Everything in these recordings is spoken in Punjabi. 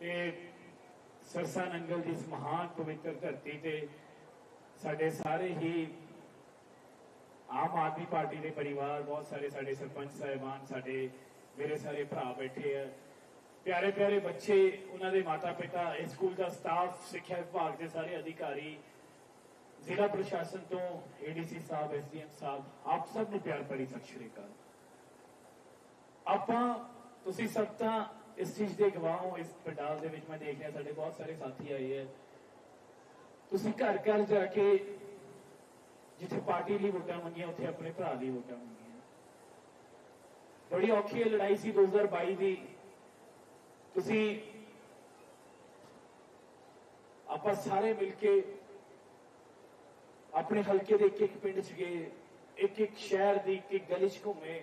ਤੇ ਸਰਸਾ ਨੰਗਲ ਦੀ ਇਸ ਮਹਾਨ ਪਵਿੱਤਰ ਧਰਤੀ ਤੇ ਸਾਡੇ ਸਾਰੇ ਹੀ ਆਮ ਆਦਮੀ ਪਾਰਟੀ ਦੇ ਪਰਿਵਾਰ, ਬਹੁਤ ਸਾਰੇ ਸਾਡੇ ਸਰਪੰਚ ਸਾਹਿਬਾਨ, ਸਾਡੇ ਮੇਰੇ ਸਾਰੇ ਭਰਾ ਬੈਠੇ ਆ। ਪਿਆਰੇ ਪਿਆਰੇ ਬੱਚੇ, ਉਹਨਾਂ ਦੇ ਮਾਤਾ ਪਿਤਾ ਇਸ ਸਕੂਲ ਦਾ ਸਟਾਫ, ਸਿੱਖਿਆ ਵਿਭਾਗ ਦੇ ਸਾਰੇ ਅਧਿਕਾਰੀ, ਜ਼ਿਲ੍ਹਾ ਪ੍ਰਸ਼ਾਸਨ ਤੋਂ ਏਡੀਸੀ ਸਾਹਿਬ ਐਸਡੀਐਮ ਸਾਹਿਬ, ਆਪ ਸਭ ਨੂੰ ਪਿਆਰ ਭਰੀ ਸਤਿ ਸ਼੍ਰੀ ਅਕਾਲ। ਆਪਾਂ, ਤੁਸੀਂ ਸਭ ਤਾਂ ਇਸ ਚੀਜ਼ ਦੇ ਗਵਾਹ ਹੋ, ਇਸ ਪੰਡਾਲ ਦੇ ਵਿੱਚ ਮੈਂ ਦੇਖ ਰਿਹਾ ਸਾਡੇ ਬਹੁਤ ਸਾਰੇ ਸਾਥੀ ਆਏ ਹੈ ਤੁਸੀਂ ਘਰ ਘਰ ਜਾ ਕੇ ਜਿੱਥੇ ਪਾਰਟੀ ਲਈ ਵੋਟਾਂ ਮੰਗੀਆਂ, ਉੱਥੇ ਆਪਣੇ ਭਰਾ ਲਈ ਵੋਟਾਂ ਮੰਗੀਆਂ। ਬੜੀ ਔਖੀ ਲੜਾਈ ਸੀ 2022 ਦੀ। ਤੁਸੀਂ ਆਪਾਂ ਸਾਰੇ ਮਿਲ ਕੇ ਆਪਣੇ ਹਲਕੇ ਦੇ ਇੱਕ ਇੱਕ ਪਿੰਡ 'ਚ ਗਏ ਇੱਕ ਇੱਕ ਸ਼ਹਿਰ ਦੀ ਇੱਕ ਇੱਕ ਗਲੀ 'ਚ ਘੁੰਮੇ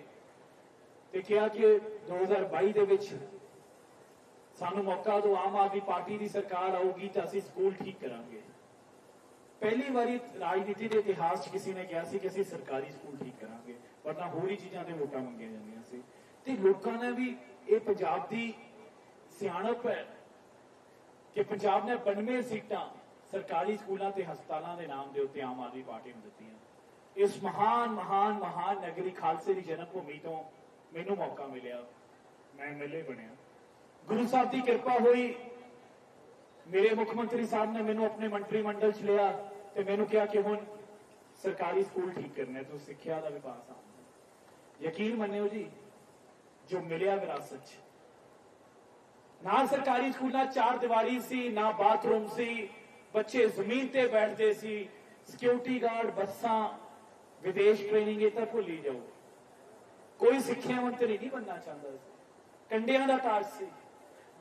ਤੇ ਕਿਹਾ ਕਿ 2022 ਦੇ ਵਿੱਚ ਸਾਨੂੰ ਮੌਕਾ ਦਿਓ, ਆਮ ਆਦਮੀ ਪਾਰਟੀ ਦੀ ਸਰਕਾਰ ਆਊਗੀ ਤਾਂ ਅਸੀਂ ਸਕੂਲ ਠੀਕ ਕਰਾਂਗੇ। ਪਹਿਲੀ ਵਾਰੀ ਰਾਜਨੀਤੀ ਦੇ ਇਤਿਹਾਸ 'ਚ ਕਿਸੇ ਨੇ ਕਿਹਾ ਸੀ ਕਿ ਅਸੀਂ ਸਰਕਾਰੀ ਸਕੂਲ ਠੀਕ ਕਰਾਂਗੇ, ਵਰਨਾ ਹੋਰ ਹੀ ਚੀਜ਼ਾਂ ਤੇ ਵੋਟਾਂ ਮੰਗੀਆਂ ਜਾਂਦੀਆਂ ਸੀ। ਤੇ ਲੋਕਾਂ ਨੇ ਵੀ ਇਹ ਪੰਜਾਬ ਦੀ ਸਿਆਣਪ ਹੈ ਕਿ ਪੰਜਾਬ ਨੇ 92 ਸੀਟਾਂ ਸਰਕਾਰੀ ਸਕੂਲਾਂ ਤੇ ਹਸਪਤਾਲਾਂ ਦੇ ਨਾਮ ਦੇ ਉੱਤੇ ਆਮ ਆਦਮੀ ਪਾਰਟੀ ਨੂੰ ਦਿੱਤੀਆਂ। ਇਸ ਮਹਾਨ ਮਹਾਨ ਮਹਾਨ ਨਗਰੀ ਖਾਲਸੇ ਦੀ ਜਨਮ ਭੂਮੀ ਤੋਂ ਮੈਨੂੰ ਮੌਕਾ ਮਿਲਿਆ। ਮੈਂ ਐਮਐਲਏ ਬਣਿਆ। ਗੁਰੂ ਸਾਹਿਬ ਦੀ ਕਿਰਪਾ ਹੋਈ। ਮੇਰੇ ਮੁੱਖ ਮੰਤਰੀ ਸਾਹਿਬ ਨੇ ਮੈਨੂੰ ਆਪਣੇ ਮੰਤਰੀ ਮੰਡਲ 'ਚ ਲਿਆ ਤੇ ਮੈਨੂੰ ਕਿਹਾ ਕਿ ਹੁਣ ਸਰਕਾਰੀ ਸਕੂਲ ਠੀਕ ਕਰਨੇ ਤੋਂ ਸਿੱਖਿਆ ਦਾ ਵਿਭਾਗ ਸਾਹਮਣੇ ਯਕੀਨ ਮੰਨਿਓ ਜੀ, ਜੋ ਮਿਲਿਆ ਵਿਰਾਸਤ 'ਚ। ਨਾ ਸਰਕਾਰੀ ਸਕੂਲਾਂ ਚਾਰ ਦੀਵਾਰੀ ਸੀ, ਨਾ ਬਾਥਰੂਮ ਸੀ, ਬੱਚੇ ਜ਼ਮੀਨ ਤੇ ਬੈਠਦੇ ਸੀ ਸਿਕਿਉਰਿਟੀ ਗਾਰਡ ਬੱਸਾਂ, ਵਿਦੇਸ਼ ਟ੍ਰੇਨਿੰਗ ਇਹ ਤਾਂ ਭੁੱਲੀ ਹੀ ਜਾਓ। ਕੋਈ ਸਿੱਖਿਆ ਮੰਤਰੀ ਨਹੀਂ ਬਣਨਾ ਚਾਹੁੰਦਾ ਸੀ। ਕੰਡਿਆਂ ਦਾ ਤਾਜ ਸੀ।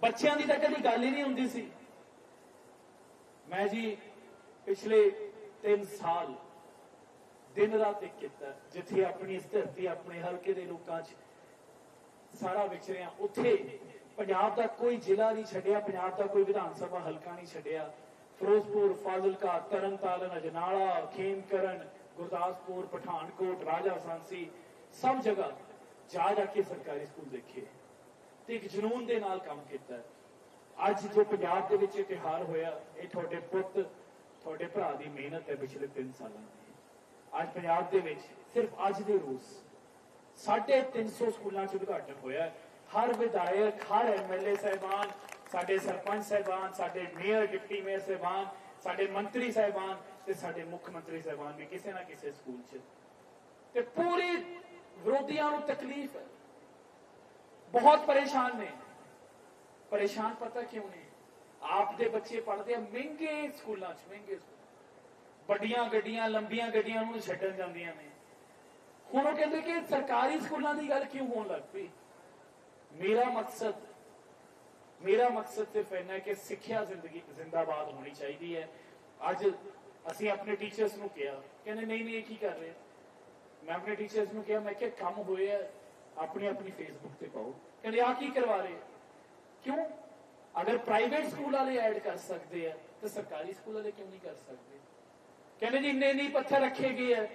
ਬੱਚਿਆਂ ਦੀ ਤਾਂ ਕਦੀ ਗੱਲ ਹੀ ਨਹੀਂ ਹੁੰਦੀ ਸੀ। ਮੈਂ ਜੀ ਪਿਛਲੇ 3 ਸਾਲ ਦਿਨ ਰਾਤ ਇੱਕ ਕੀਤਾ, ਜਿੱਥੇ ਆਪਣੀ ਇਸ ਧਰਤੀ, ਆਪਣੇ ਹਲਕੇ ਦੇ ਲੋਕਾਂ 'ਚ ਸਾਰਾ ਵਿਚਰਿਆ ਉੱਥੇ ਪੰਜਾਬ ਦਾ ਕੋਈ ਜ਼ਿਲ੍ਹਾ ਨਹੀਂ ਛੱਡਿਆ, ਪੰਜਾਬ ਦਾ ਕੋਈ ਵਿਧਾਨ ਸਭਾ ਹਲਕਾ ਨਹੀਂ ਛੱਡਿਆ। ਫਿਰੋਜ਼ਪੁਰ, ਫਾਜ਼ਿਲਕਾ, ਤਰਨਤਾਰਨ, ਅਜਨਾਲਾ, ਖੇਮਕਰਨ, ਗੁਰਦਾਸਪੁਰ, ਪਠਾਨਕੋਟ, ਰਾਜਾ ਸਾਂਸੀ, ਸਭ ਜਗ੍ਹਾ ਜਾ ਜਾ ਕੇ ਸਰਕਾਰੀ ਸਕੂਲ ਦੇਖੇ। ਤੇ ਇੱਕ ਜਨੂਨ ਦੇ ਨਾਲ ਕੰਮ ਕੀਤਾ। ਅੱਜ ਜੋ ਪੰਜਾਬ ਦੇ ਵਿੱਚ ਇਤਿਹਾਰ ਹੋਇਆ, ਇਹ ਤੁਹਾਡੇ ਪੁੱਤ, ਤੁਹਾਡੇ ਭਰਾ ਦੀ ਮਿਹਨਤ ਹੈ ਪਿਛਲੇ 3 ਸਾਲਾਂ ਦੀ। ਅੱਜ ਪੰਜਾਬ ਦੇ ਵਿੱਚ ਸਿਰਫ ਅੱਜ ਦੇ ਰੋਜ਼ 350 ਸਕੂਲਾਂ 'ਚ ਉਦਘਾਟਨ ਹੋਇਆ। ਹਰ ਵਿਧਾਇਕ, ਹਰ ਐਮਐਲਏ ਸਹਿਬਾਨ, ਸਾਡੇ ਸਰਪੰਚ ਸਹਿਬਾਨ, ਸਾਡੇ ਮੇਅਰ, ਡਿਪਟੀ ਮੇਅਰ ਸਹਿਬਾਨ, ਸਾਡੇ ਮੰਤਰੀ ਸਹਿਬਾਨ ਤੇ ਸਾਡੇ ਮੁੱਖ ਮੰਤਰੀ ਸਹਿਬਾਨ ਵੀ ਕਿਸੇ ਨਾ ਕਿਸੇ ਸਕੂਲ 'ਚ। ਤੇ ਪੂਰੀ ਵਿਰੋਧੀਆਂ ਨੂੰ ਤਕਲੀਫ ਹੈ ਬਹੁਤ ਪਰੇਸ਼ਾਨ ਨੇ। ਪਰੇਸ਼ਾਨ ਪਤਾ ਕਿਉਂ ਨੇ? ਆਪ ਦੇ ਬੱਚੇ ਪੜ੍ਹਦੇ ਆ, ਮਹਿੰਗੇ ਸਕੂਲਾਂ 'ਚ, ਮਹਿੰਗੇ ਵੱਡੀਆਂ ਗੱਡੀਆਂ, ਲੰਬੀਆਂ ਗੱਡੀਆਂ ਨੂੰ ਛੱਡਣ ਜਾਂਦੀਆਂ ਨੇ। ਹੁਣ ਉਹ ਕਹਿੰਦੇ ਕਿ ਸਰਕਾਰੀ ਸਕੂਲਾਂ ਦੀ ਗੱਲ ਕਿਉਂ ਹੋਣ ਲੱਗ ਪਈ? ਮੇਰਾ ਮਕਸਦ ਮੇਰਾ ਮਕਸਦ ਸਿਰਫ ਇੰਨਾ ਹੈ ਕਿ ਸਿੱਖਿਆ ਜ਼ਿੰਦਗੀ, ਜ਼ਿੰਦਾਬਾਦ ਹੋਣੀ ਚਾਹੀਦੀ ਹੈ। ਅੱਜ ਅਸੀਂ ਆਪਣੇ ਟੀਚਰਸ ਨੂੰ ਕਿਹਾ, ਕਹਿੰਦੇ, ਨਹੀਂ ਨਹੀਂ, ਇਹ ਕੀ ਕਰ ਰਹੇ? ਮੈਂ ਆਪਣੇ ਟੀਚਰਸ ਨੂੰ ਕਿਹਾ, ਮੈਂ ਕਿ ਕੰਮ ਹੋਇਆ ਆਪਣੀ ਆਪਣੀ ਫੇਸਬੁੱਕ ਤੇ ਪਾਓ। ਕਹਿੰਦੇ ਆ ਕੀ ਕਰਵਾ ਰਹੇ? ਕਿਉਂ? ਅਗਰ ਪ੍ਰਾਈਵੇਟ ਸਕੂਲ ਵਾਲੇ ਐਡ ਕਰ ਸਕਦੇ ਆ, ਤਾਂ ਸਰਕਾਰੀ ਸਕੂਲ ਵਾਲੇ ਕਿਉਂ ਨਹੀਂ ਕਰ ਸਕਦੇ? ਕਹਿੰਦੇ ਜੀ, ਇੰਨੇ ਨਹੀਂ ਪੱਥਰ ਰੱਖੇ ਗਏ ਆ।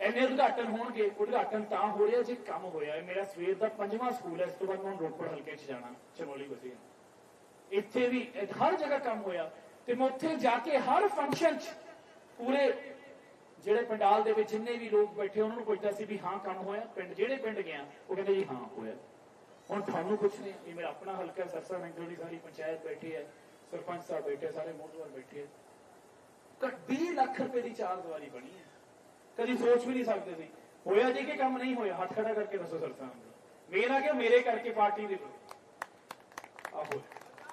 ਇੰਨੇ ਉਦਘਾਟਨ ਹੋਣਗੇ, ਉਦਘਾਟਨ ਤਾਂ ਹੋ ਰਿਹਾ ਜੇ ਕੰਮ ਹੋਇਆ ਹੈ। ਮੇਰਾ ਸਵੇਰ ਦਾ ਪੰਜਵਾਂ ਸਕੂਲ ਹੈ, ਇਸ ਤੋਂ ਬਾਅਦ ਮੈਂ ਹੁਣ ਰੋਪੜ ਹਲਕੇ 'ਚ ਜਾਣਾ, ਚਮੋਲੀ ਵਸੀਆ ਇੱਥੇ ਵੀ ਹਰ ਜਗ੍ਹਾ ਕੰਮ ਹੋਇਆ। ਤੇ ਮੈਂ ਉੱਥੇ ਜਾ ਕੇ ਹਰ ਫੰਕਸ਼ਨ 'ਚ ਪੂਰੇ ਜਿਹੜੇ ਪੰਡਾਲ ਦੇ ਵਿੱਚ ਜਿੰਨੇ ਵੀ ਲੋਕ ਬੈਠੇ, ਉਹਨਾਂ ਨੂੰ ਪੁੱਛਦਾ ਸੀ ਵੀ ਹਾਂ ਕੰਮ ਹੋਇਆ? ਪਿੰਡ ਜਿਹੜੇ ਪਿੰਡ ਗਿਆ, ਉਹ ਕਹਿੰਦੇ ਜੀ ਹਾਂ, ਹੋਇਆ। ਹੁਣ ਤੁਹਾਨੂੰ ਕੁਛ ਨਹੀਂ ਇਹ ਮੇਰਾ ਆਪਣਾ ਹਲਕਾ ਸਰਸਾ ਨੰਗਲ ਸਾਰੀ ਪੰਚਾਇਤ ਬੈਠੀ ਹੈ, ਸਰਪੰਚ ਸਾਹਿਬ ਬੈਠੇ ਸਾਰੇ ਮੋਹਤਵਰ ਬੈਠੇ ਘੱਟ 20 ਲੱਖ ਰੁਪਏ ਦੀ ਚਾਰ ਦੀਵਾਰੀ ਬਣੀ ਹੈ। ਕਦੀ ਸੋਚ ਵੀ ਨਹੀਂ ਸਕਦੇ ਸੀ। ਹੋਇਆ ਜੀ ਕਿ ਕੰਮ ਨਹੀਂ ਹੋਇਆ, ਹੱਥ ਖੜਾ ਕਰਕੇ ਦੱਸੋ ਸਰਸਾ ਨੰਗਲ ਮੇਰਾ ਕਿ ਮੇਰੇ ਕਰਕੇ, ਪਾਰਟੀ ਦੇ ਆਹੋ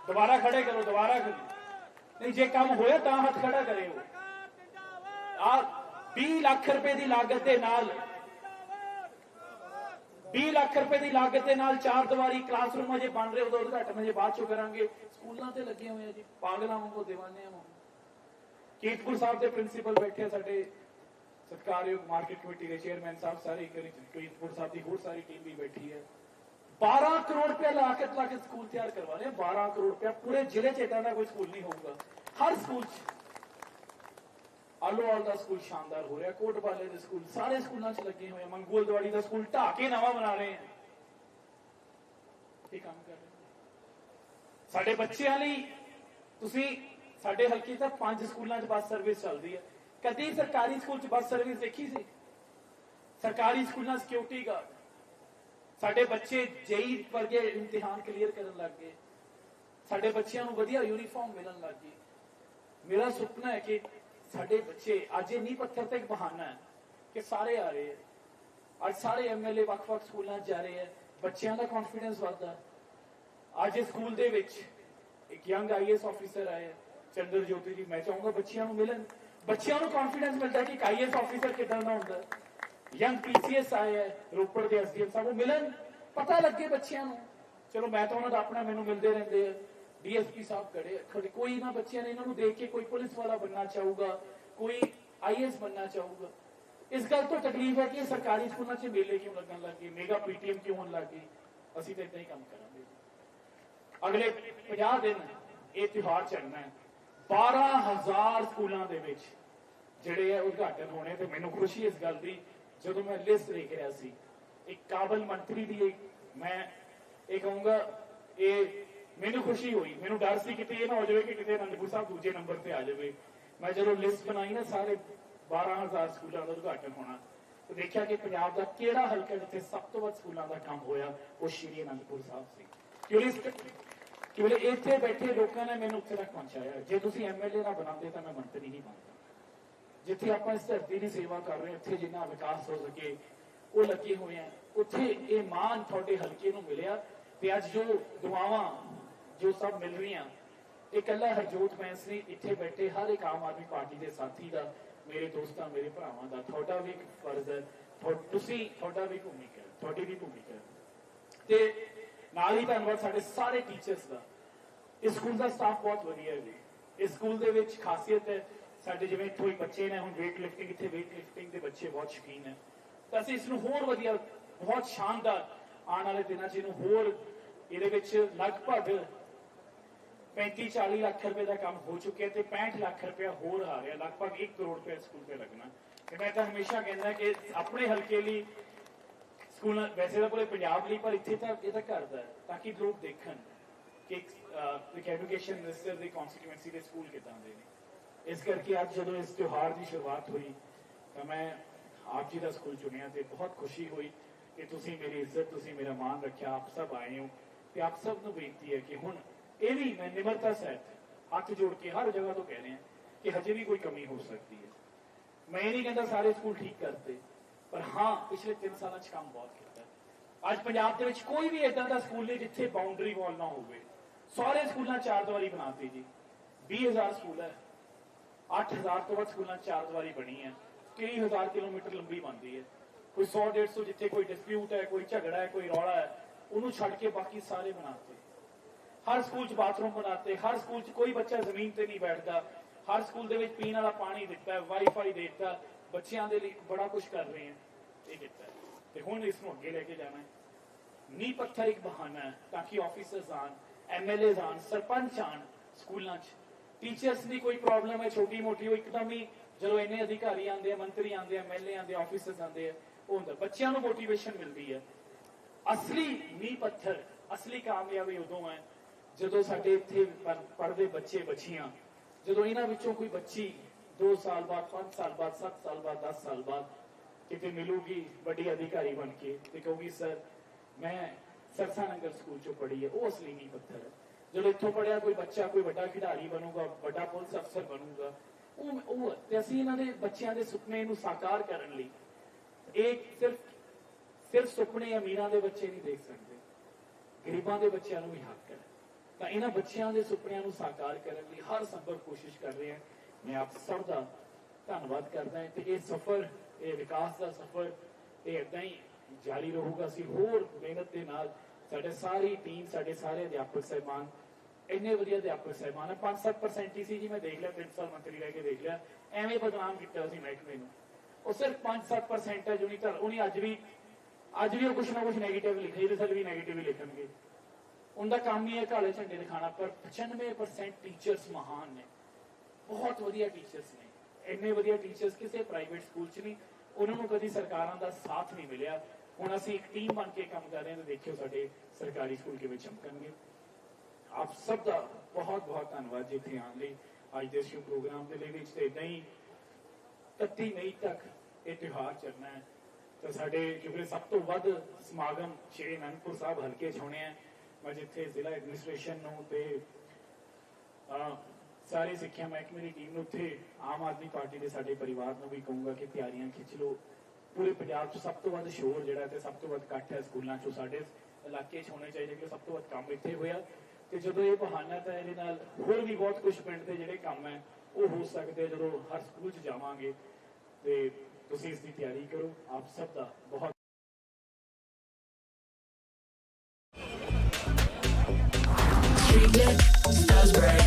ਦੁਬਾਰਾ ਖੜੇ ਕਰੋ, ਦੁਬਾਰਾ ਕਰੋ। ਨਹੀਂ, ਜੇ ਕੰਮ ਹੋਇਆ ਤਾਂ ਹੱਥ ਖੜਾ ਕਰੇ ਉਹ ਆ 20 ਲੱਖ ਰੁਪਏ ਦੀ ਲਾਗਤ ਦੇ ਨਾਲ 20 ਲੱਖ ਰੁਪਏ ਦੀ ਲਾਗਤ ਦੇ ਨਾਲ ਚਾਰ ਦੀਵਾਰੀ ਕਲਾਸਰੂਮ ਅਜੇ ਬਣ ਰਹੇ, ਉਦੋਂ ਉਦਘਾਟਨ ਅਜੇ ਬਾਅਦ ਚੋਂ ਕਰਾਂਗੇ। ਸਕੂਲਾਂ ਤੇ ਲੱਗੇ ਹੋਏ ਆ ਜੀ, ਪਾਗਲਾਂ ਵਾਂਗੂ دیਵਾਨੇ ਵਾਂਗੂ ਕੀਰਤਪੁਰ ਸਾਹਿਬ ਦੇ ਪ੍ਰਿੰਸੀਪਲ ਬੈਠੇ ਸਾਡੇ ਸਤਕਾਰਯੋਗ ਮਾਰਕੀਟ ਕਮੇਟੀ ਦੇ ਚੇਅਰਮੈਨ ਸਾਹਿਬ, ਸਾਰੇ ਕੀਰਤਪੁਰ ਸਾਹਿਬ ਦੀ ਹੋਰ ਸਾਰੀ ਟੀਮ ਵੀ ਬੈਠੀ ਹੈ। 12 ਕਰੋੜ ਰੁਪਏ ਲਾ ਕੇ ਲਾ ਕੇ ਸਕੂਲ ਤਿਆਰ ਕਰਵਾ ਰਹੇ ਆ। 12 ਕਰੋੜ ਰੁਪਏ ਪੂਰੇ ਜ਼ਿਲ੍ਹੇ 'ਚ ਇਦਾਂ ਦਾ ਕੋਈ ਸਕੂਲ ਨਹੀਂ ਹੋਊਗਾ। ਹਰ ਸਕੂਲ 'ਚ ਆਲੋਵਾਲ ਦਾ ਸਕੂਲ ਸ਼ਾਨਦਾਰ ਹੋ ਰਿਹਾ, ਕੋਟਵਾਲੇ ਦੇ ਸਕੂਲ, ਸਾਰੇ ਸਕੂਲਾਂ 'ਚ ਲੱਗੇ ਹੋਏ ਆ ਮੰਗੋਲ ਦਵਾੜੀ ਦਾ ਸਕੂਲ ਢਾ ਕੇ ਨਵਾਂ ਬਣਾ ਰਹੇ ਆ। ਇਹ ਕੰਮ ਕਰ ਰਹੇ ਸਾਡੇ ਬੱਚਿਆਂ ਲਈ ਤੁਸੀਂ, ਸਾਡੇ ਹਲਕੇ 'ਚ ਪੰਜ ਸਕੂਲਾਂ 'ਚ ਬੱਸ ਸਰਵਿਸ ਚੱਲਦੀ ਹੈ ਕਦੀ ਸਰਕਾਰੀ ਸਕੂਲ 'ਚ ਬੱਸ ਸਰਵਿਸ ਦੇਖੀ ਸੀ? ਸਰਕਾਰੀ ਸਕੂਲਾਂ ਸਿਕਿਉਰਿਟੀ ਗਾਰਡ ਸਾਡੇ ਬੱਚੇ ਜੇਈ ਵਰਗੇ ਇਮਤਿਹਾਨ ਕਲੀਅਰ ਕਰਨ ਲੱਗ ਗਏ। ਸਾਡੇ ਬੱਚਿਆਂ ਨੂੰ ਵਧੀਆ ਯੂਨੀਫਾਰਮ ਮਿਲਣ ਲੱਗ ਗਈ। ਮੇਰਾ ਸੁਪਨਾ ਹੈ ਕਿ ਸਾਡੇ ਬੱਚੇ, ਅੱਜ ਇਹ ਨਹੀਂ ਪੱਥਰ ਤੇ ਇੱਕ ਬਹਾਨਾ ਹੈ ਕਿ ਸਾਰੇ ਆ ਰਹੇ ਹੈ। ਅੱਜ ਸਾਰੇ ਐਮਐਲਏ ਵੱਖ-ਵੱਖ ਸਕੂਲਾਂ 'ਚ ਜਾ ਰਹੇ ਹੈ। ਬੱਚਿਆਂ ਦਾ ਕੌਨਫੀਡੈਂਸ ਵੱਧਦਾ ਹੈ। ਅੱਜ ਸਕੂਲ ਦੇ ਵਿੱਚ ਇੱਕ ਯੰਗ ਆਈਐਸ ਆਫੀਸਰ ਆਏ ਚੰਦਰ ਜੋਤੀ ਜੀ, ਮੈਂ ਚਾਹੂੰਗਾ ਬੱਚਿਆਂ ਨੂੰ ਮਿਲਣ। ਬੱਚਿਆਂ ਨੂੰ ਕੌਨਫੀਡੈਂਸ ਮਿਲਦਾ ਹੈ ਕਿ ਆਈਐਸ ਆਫੀਸਰ ਕਿਦਾਂ ਦਾ ਹੁੰਦਾ ਹੈ। ਯੰਗ ਪੀਸੀਐਸ ਆਏ ਹੈ, ਰੋਪੜ ਦੇ ਐਸਡੀਐਮ ਸਾਹਿਬ, ਉਹ ਮਿਲਣ। ਪਤਾ ਲੱਗੇ ਬੱਚਿਆਂ ਨੂੰ। ਚਲੋ, ਮੈਂ ਤਾਂ ਉਹਨਾਂ ਦਾ ਆਪਣਾ, ਮੈਨੂੰ ਮਿਲਦੇ ਰਹਿੰਦੇ ਆ ਡੀਐਸਪੀ ਸਾਹਿਬ ਖੜੇ ਖੜੇ ਕੋਈ ਨਾ ਬੱਚਿਆਂ ਨੇ ਇਹਨਾਂ ਨੂੰ ਦੇਖ ਕੇ ਕੋਈ ਪੁਲਿਸ ਵਾਲਾ ਬਣਨਾ ਚਾਹੂਗਾ, ਕੋਈ ਆਈਐਸ ਬਣਨਾ ਚਾਹੂਗਾ। ਇਸ ਗੱਲ ਤੋਂ ਤਕਲੀਫ ਹੈ ਕਿ ਸਰਕਾਰੀ ਸਕੂਲਾਂ 'ਚ ਮੇਲੇ ਕਿਉਂ ਲੱਗਣ ਲੱਗੇ ਮੇਗਾ ਪੀਟੀਐਮ ਕਿਉਂ ਹੋਣ ਲੱਗੇ ਅਸੀਂ ਤਾਂ ਇਦਾਂ ਹੀ ਕੰਮ ਕਰਾਂਗੇ। ਅਗਲੇ 50 ਦਿਨ ਇਹ ਤਿਉਹਾਰ ਚੱਲਣਾ ਹੈ। 12000 ਸਕੂਲਾਂ ਦੇ ਵਿੱਚ ਜਿਹੜੇ ਹੈ ਉਦਘਾਟਨ ਹੋਣੇ ਤੇ ਮੈਨੂੰ ਖੁਸ਼ੀ ਇਸ ਗੱਲ ਦੀ, ਜਦੋਂ ਮੈਂ ਲਿਸਟ ਦੇਖ ਰਿਹਾ ਸੀ, ਇੱਕ ਕਾਬਲ ਮੰਤਰੀ ਦੀ ਮੈਂ ਇਹ ਕਹੂੰਗਾ, ਇਹ ਮੈਨੂੰ ਖੁਸ਼ੀ ਹੋਈ, ਮੈਨੂੰ ਡਰ ਸੀ ਕਿਤੇ ਇਹ ਨਾ ਹੋ ਜਾਵੇ ਕਿ ਕਿਤੇ ਅਨੰਦਪੁਰ ਸਾਹਿਬ ਦੂਜੇ ਨੰਬਰ ਤੇ ਆ ਜਾਵੇ। ਮੈਂ ਜਦੋਂ ਲਿਸਟ ਬਣਾਈ ਨਾ ਸਾਰੇ 12000 ਸਕੂਲਾਂ ਦਾ ਉਦਘਾਟਨ ਹੋਣਾ, ਤੇ ਦੇਖਿਆ ਕਿ ਪੰਜਾਬ ਦਾ ਕਿਹੜਾ ਹਲਕਾ ਜਿੱਥੇ ਸਭ ਤੋਂ ਵੱਧ ਸਕੂਲਾਂ ਦਾ ਕੰਮ ਹੋਇਆ, ਉਹ ਸ਼੍ਰੀ ਅਨੰਦਪੁਰ ਸਾਹਿਬ ਸੀ। ਕਿਉਂਕਿ ਕਿਉਂਕਿ ਇੱਥੇ ਬੈਠੇ ਲੋਕਾਂ ਨੇ ਮੈਨੂੰ ਉੱਥੇ ਤੱਕ ਪਹੁੰਚਾਇਆ। ਜੇ ਤੁਸੀਂ ਐਮਐਲਏ ਨਾ ਬਣਾਉਂਦੇ ਤਾਂ ਮੈਂ ਮੰਤਰੀ ਨਹੀਂ ਬਣਦਾ। ਜਿੱਥੇ ਆਪਾਂ ਇਸ ਧਰਤੀ ਦੀ ਸੇਵਾ ਕਰ ਰਹੇ ਹਾਂ, ਉੱਥੇ ਜਿੰਨਾ ਵਿਕਾਸ ਹੋ ਸਕੇ, ਉਹ ਲੱਗੇ ਹੋਏ ਆ। ਉੱਥੇ ਇਹ ਮਾਨ ਤੁਹਾਡੇ ਹਲਕੇ ਨੂੰ ਮਿਲਿਆ ਤੇ ਅੱਜ ਜੋ ਦੁਆਵਾਂ ਜੋ ਸਭ ਮਿਲ ਰਹੀਆਂ। ਇਹ ਕੱਲਾ ਹਰਜੋਤ ਬੈਂਸ ਨੇ ਇੱਥੇ ਬੈਠੇ ਹਰ ਇੱਕ ਆਮ ਆਦਮੀ ਪਾਰਟੀ ਦੇ ਸਾਥੀ ਦਾ, ਮੇਰੇ ਦੋਸਤਾਂ, ਮੇਰੇ ਭਰਾਵਾਂ ਦਾ। ਤੁਹਾਡਾ ਵੀ ਫਰਜ਼ ਹੈ। ਤੁਸੀਂ ਤੁਹਾਡਾ ਵੀ ਭੂਮਿਕਾ ਤੁਹਾਡੀ ਵੀ ਭੂਮਿਕਾ ਤੇ ਨਾਲ ਹੀ ਧੰਨਵਾਦ ਸਾਡੇ ਸਾਰੇ ਟੀਚਰਸ ਦਾ। ਇਸ ਸਕੂਲ ਦਾ ਸਟਾਫ ਬਹੁਤ ਵਧੀਆ ਹੈ ਜੀ। ਇਸ ਸਕੂਲ ਦੇ ਵਿੱਚ ਖਾਸੀਅਤ ਹੈ, ਸਾਡੇ ਜਿਵੇਂ ਇੱਥੋਂ ਹੀ ਬੱਚੇ ਨੇ, ਹੁਣ weight lifting ਇੱਥੇ weight lifting ਦੇ ਬੱਚੇ ਬਹੁਤ ਸ਼ੌਕੀਨ ਹੈ ਤਾਂ ਅਸੀਂ ਇਸ ਨੂੰ ਹੋਰ ਵਧੀਆ, ਬਹੁਤ ਸ਼ਾਨਦਾਰ ਆਉਣ ਵਾਲੇ ਦਿਨਾਂ 'ਚ ਇਹਨੂੰ ਹੋਰ, ਇਹਦੇ ਵਿੱਚ ਲਗਭਗ 35 40 ਲੱਖ ਰੁਪਏ ਦਾ ਕੰਮ ਹੋ ਚੁੱਕਿਆ ਤੇ 65 ਲੱਖ ਰੁਪਏ ਹੋਰ ਆ ਰਿਹਾ, ਲਗਭਗ 1 ਕਰੋੜ ਰੁਪਏ ਸਕੂਲ ਤੇ ਲੱਗਣਾ। ਤੇ ਮੈਂ ਤਾਂ ਹਮੇਸ਼ਾ ਕਹਿੰਦਾ ਕਿ ਆਪਣੇ ਹਲਕੇ ਲਈ ਸਕੂਲ, ਵੈਸੇ ਤਾਂ ਪੂਰੇ ਪੰਜਾਬ ਲਈ, ਪਰ ਇੱਥੇ ਤਾਂ, ਇਹ ਤਾਂ ਘਰ ਤਾਂ ਕਿ ਲੋਕ ਦੇਖਣ ਕਿ ਇੱਕ ਐਜੂਕੇਸ਼ਨ ਮਿਨਿਸਟਰ ਦੀ ਕਨਸਟੀਟੂਐਂਸੀ ਦੇ ਸਕੂਲ ਕਿਦਾਂ ਦੇ ਨੇ। ਇਸ ਕਰਕੇ ਅੱਜ ਜਦੋਂ ਇਸ ਤਿਉਹਾਰ ਦੀ ਸ਼ੁਰੂਆਤ ਹੋਈ, ਤਾਂ ਮੈਂ ਆਪ ਜੀ ਦਾ ਸਕੂਲ ਚੁਣਿਆ ਤੇ ਬਹੁਤ ਖੁਸ਼ੀ ਹੋਈ ਕਿ ਤੁਸੀਂ ਮੇਰੀ ਇੱਜ਼ਤ, ਤੁਸੀਂ ਮੇਰਾ ਮਾਣ ਰੱਖਿਆ, ਆਪ ਸਭ ਆਏ ਹੋ ਤੇ ਆਪ ਸਭ ਨੂੰ ਬੇਨਤੀ ਹੈ ਕਿ ਹੁਣ ਇਹ ਵੀ ਮੈਂ ਨਿਮਰਤਾ ਸਹਿਤ ਹੱਥ ਜੋੜ ਕੇ ਹਰ ਜਗ੍ਹਾ ਤੋਂ ਕਹਿ ਰਿਹਾ ਕਿ ਹਜੇ ਵੀ ਕੋਈ ਕਮੀ ਹੋ ਸਕਦੀ ਹੈ। ਮੈਂ ਇਹ ਨਹੀਂ ਕਹਿੰਦਾ ਸਾਰੇ ਸਕੂਲ ਠੀਕ ਕਰਤੇ ਪਰ ਹਾਂ, ਪਿਛਲੇ 3 ਸਾਲਾਂ 'ਚ ਕੰਮ ਬਹੁਤ ਕੀਤਾ। ਅੱਜ ਪੰਜਾਬ ਦੇ ਵਿੱਚ ਕੋਈ ਵੀ ਇਦਾਂ ਦਾ ਸਕੂਲ ਨਹੀਂ ਜਿੱਥੇ ਬਾਉਂਡਰੀ ਵਾਲ ਨਾ ਹੋਵੇ। ਸਾਰੇ ਸਕੂਲਾਂ ਚਾਰ ਦੀਵਾਰੀ ਬਣਾਤੀ ਜੀ। 20000 ਸਕੂਲ ਹੈ। 8000 ਤੋਂ ਵੱਧ ਸਕੂਲਾਂ 'ਚ ਚਾਰ ਦੀਵਾਰੀ ਬਣੀ ਹੈ। 23000 ਕਿਲੋਮੀਟਰ ਲੰਬੀ ਬਣਦੀ ਹੈ। ਕੋਈ 100 150 ਜਿੱਥੇ ਕੋਈ ਡਿਸਪਿਊਟ ਹੈ, ਕੋਈ ਝਗੜਾ ਹੈ, ਕੋਈ ਰੌਲਾ ਹੈ, ਉਹਨੂੰ ਛੱਡ ਕੇ ਬਾਕੀ ਸਾਰੇ ਬਣਾਤੇ। ਹਰ ਸਕੂਲ 'ਚ ਬਾਥਰੂਮ ਬਣਾਤੇ, ਹਰ ਸਕੂਲ 'ਚ ਕੋਈ ਬੱਚਾ ਜ਼ਮੀਨ ਤੇ ਨਹੀਂ ਬੈਠਦਾ। ਹਰ ਸਕੂਲ ਦੇ ਵਿੱਚ ਪੀਣ ਵਾਲਾ ਪਾਣੀ ਦਿੱਤਾ ਵਾਈਫਾਈ ਦਿੱਤਾ, ਬੱਚਿਆਂ ਦੇ ਲਈ ਬੜਾ ਕੁਝ ਕਰ ਰਹੇ ਹਨ ਇਹ ਦਿੱਤਾ। ਤੇ ਹੁਣ ਇਸ ਨੂੰ ਅੱਗੇ ਲੈ ਕੇ ਜਾਣਾ ਹੈ। ਨੀ ਪੱਥਰ ਇੱਕ ਬਹਾਨਾ ਹੈ, ਤਾਂ ਕਿ ਆਫੀਸਰਸ ਆਣ ਐਮਐਲਏਜ਼ ਆਣ ਸਰਪੰਚ ਆਣ ਸਕੂਲਾਂ 'ਚ। ਟੀਚਰਸ ਦੀ ਕੋਈ ਪ੍ਰੋਬਲਮ ਹੈ, ਛੋਟੀ ਮੋਟੀ, ਉਹ ਇੱਕਦਮ ਹੀ ਜਦੋਂ ਇੰਨੇ ਅਧਿਕਾਰੀ ਆਉਂਦੇ ਆ, ਮੰਤਰੀ ਆਉਂਦੇ ਆ ਐਮਐਲਏ ਆਉਂਦੇ ਆਫੀਸਰਸ ਆਉਂਦੇ ਆ, ਉਹ ਹੁੰਦਾ। ਬੱਚਿਆਂ ਨੂੰ ਮੋਟੀਵੇਸ਼ਨ ਮਿਲਦੀ ਹੈ। ਅਸਲੀ ਨੀ ਪੱਥਰ, ਅਸਲੀ ਕਾਮਯਾਬੀ ਉਦੋਂ ਹੈ ਜਦੋਂ ਸਾਡੇ ਇੱਥੇ ਪੜਦੇ ਬੱਚੇ ਬੱਚੀਆਂ, ਜਦੋਂ ਇਹਨਾਂ ਵਿੱਚੋਂ ਕੋਈ ਬੱਚੀ 2 ਸਾਲ ਬਾਅਦ 5 ਸਾਲ ਬਾਅਦ 7 ਸਾਲ ਬਾਅਦ 10 ਸਾਲ ਬਾਅਦ ਕਿਤੇ ਮਿਲੂਗੀ, ਵੱਡੀ ਅਧਿਕਾਰੀ ਬਣ ਕੇ ਤੇ ਕਹੂਗੀ, ਸਰ, ਮੈਂ ਸਰਸਾ ਨਗਰ ਸਕੂਲ ਚੋਂ ਪੜ੍ਹੀ ਹੈ, ਉਹ ਅਸਲੀ ਨੀ ਪੱਥਰ ਹੈ। ਜਦੋਂ ਇੱਥੋਂ ਪੜਿਆ ਕੋਈ ਬੱਚਾ, ਕੋਈ ਵੱਡਾ ਖਿਡਾਰੀ ਬਣੂਗਾ, ਵੱਡਾ ਪੁਲਿਸ ਅਫਸਰ ਬਣੂਗਾ, ਉਹ ਉਹ, ਤੇ ਅਸੀਂ ਇਹਨਾਂ ਦੇ ਬੱਚਿਆਂ ਦੇ ਸੁਪਨੇ ਨੂੰ ਸਾਕਾਰ ਕਰਨ ਲਈ ਇਹ ਸਿਰਫ ਸਿਰਫ ਸੁਪਨੇ ਅਮੀਰਾਂ ਦੇ ਬੱਚੇ ਨਹੀਂ ਦੇਖ ਸਕਦੇ, ਗਰੀਬਾਂ ਦੇ ਬੱਚਿਆਂ ਨੂੰ ਵੀ ਹੱਕ ਹੈ। ਤਾਂ ਇਹਨਾਂ ਬੱਚਿਆਂ ਦੇ ਸੁਪਨਿਆਂ ਨੂੰ ਸਾਕਾਰ ਕਰਨ ਲਈ ਹਰ ਸੰਭਵ ਕੋਸ਼ਿਸ਼ ਕਰ ਰਹੇ ਹਾਂ। ਮੈਂ ਆਪ ਸਭ ਦਾ ਧੰਨਵਾਦ ਕਰਦਾ ਹਾਂ ਤੇ ਇਹ ਸਫ਼ਰ, ਇਹ ਵਿਕਾਸ ਦਾ ਸਫ਼ਰ, ਇਹ ਏਦਾਂ ਹੀ ਜਾਰੀ ਰਹੂਗਾ। ਅਸੀਂ ਹੋਰ ਮਿਹਨਤ ਦੇ ਨਾਲ ਸਾਡੇ ਸਾਰੀ ਟੀਮ ਸਾਡੇ ਸਾਰੇ ਅਧਿਆਪਕ ਸਹਿਬਾਨ, ਇੰਨੇ ਵਧੀਆ ਅਧਿਆਪਕ ਸਹਿਬਾਨ ਹੈ 5-7% ਹੀ ਸੀ ਜੀ, ਮੈਂ ਦੇਖ ਲਿਆ 3 ਸਾਲ ਮੰਤਰੀ ਰਹਿ ਕੇ ਦੇਖ ਲਿਆ। ਐਵੇਂ ਬਦਨਾਮ ਕੀਤਾ ਸੀ ਮਹਿਕਮੇ ਨੂੰ। ਉਹ ਸਿਰਫ 5-7% ਹੈ ਜੁਨੀ ਤਾਂ ਉਹਨੇ ਅੱਜ ਵੀ ਅੱਜ ਵੀ ਉਹ ਕੁਛ ਨਾ ਕੁਛ 네ਗੇਟਿਵ ਲਿਖੇ ਰਿਜ਼ਲਟ ਵੀ 네ਗੇਟਿਵ ਹੀ ਲਿਖਣਗੇ। ਉਹਦਾ ਕੰਮ ਹੀ ਹੈ ਕਾਲੇ ਝੰਡੇ ਦਿਖਾਣਾ ਪਰ 95% ਟੀਚਰਸ ਮਹਾਨ ਨੇ। ਬਹੁਤ ਵਧੀਆ ਟੀਚਰਸ ਨੇ। ਇੰਨੇ ਵਧੀਆ ਟੀਚਰਸ ਕਿਸੇ ਪ੍ਰਾਈਵੇਟ ਸਕੂਲ 'ਚ ਨਹੀਂ। ਉਹਨਾਂ ਨੂੰ ਕਦੀ ਸਰਕਾਰਾਂ ਦਾ ਸਾਥ ਨਹੀਂ ਮਿਲਿਆ। ਹੁਣ ਅਸੀਂ ਇੱਕ ਟੀਮ ਬਣ ਕੇ ਕੰਮ ਕਰ ਰਹੇ ਹਾਂ, ਤੇ ਦੇਖਿਓ ਸਾਡੇ ਸਰਕਾਰੀ ਸਕੂਲ ਕਿਵੇਂ ਚਮਕਣਗੇ। ਆਪ ਸਭ ਦਾ ਬਹੁਤ ਬਹੁਤ ਧੰਨਵਾਦ ਜੀ ਇੱਥੇ ਆਉਣ ਲਈ। ਅੱਜ ਦੇ ਸ਼ੁਭ ਪ੍ਰੋਗਰਾਮ ਦੇ ਲਈ ਵਿੱਚ ਤੇ ਨਹੀਂ 31 ਮਈ ਤੱਕ ਇਹ ਤਿਉਹਾਰ ਚੱਲਣਾ ਹੈ। ਤੇ ਸਾਡੇ ਕਿਉਂਕਿ ਸਭ ਤੋਂ ਵੱਧ ਸਮਾਗਮ ਸ਼੍ਰੀ ਅਨੰਦਪੁਰ ਸਾਹਿਬ ਹਲਕੇ 'ਚ ਹੋਣੇ ਆ। ਮੈਂ ਜਿੱਥੇ ਜ਼ਿਲ੍ਹਾ ਐਡਮਿਨਿਸਟ੍ਰੇਸ਼ਨ ਨੂੰ ਤੇ ਸਾਰੇ ਸਿੱਖਿਆ ਮਹਿਕਮੇ ਦੀ ਟੀਮ ਨੂੰ ਉੱਥੇ ਆਮ ਆਦਮੀ ਪਾਰਟੀ ਦੇ ਸਾਡੇ ਪਰਿਵਾਰ ਨੂੰ ਵੀ ਕਹੂੰਗਾ ਕਿ ਤਿਆਰੀਆਂ ਖਿੱਚ ਲਓ। ਪੂਰੇ ਪੰਜਾਬ 'ਚ ਸਭ ਤੋਂ ਵੱਧ ਸ਼ੋਰ ਜਿਹੜਾ ਤੇ ਸਭ ਤੋਂ ਵੱਧ ਇਕੱਠ ਹੈ ਸਕੂਲਾਂ 'ਚੋਂ ਸਾਡੇ ਇਲਾਕੇ 'ਚ ਹੋਣੇ ਚਾਹੀਦੇ ਕਿ ਸਭ ਤੋਂ ਵੱਧ ਕੰਮ ਇੱਥੇ ਹੋਇਆ। ਤੇ ਜਦੋਂ ਇਹ ਬਹਾਨਾ ਤਾਂ ਇਹਦੇ ਨਾਲ ਹੋਰ ਵੀ ਬਹੁਤ ਕੁਝ ਪਿੰਡ ਦੇ ਜਿਹੜੇ ਕੰਮ ਹੈ, ਉਹ ਹੋ ਸਕਦੇ ਆ ਜਦੋਂ ਹਰ ਸਕੂਲ 'ਚ ਜਾਵਾਂਗੇ। ਤੇ ਤੁਸੀਂ ਇਸ ਦੀ ਤਿਆਰੀ ਕਰੋ। ਆਪ ਸਭ ਦਾ ਬਹੁਤ stars bright,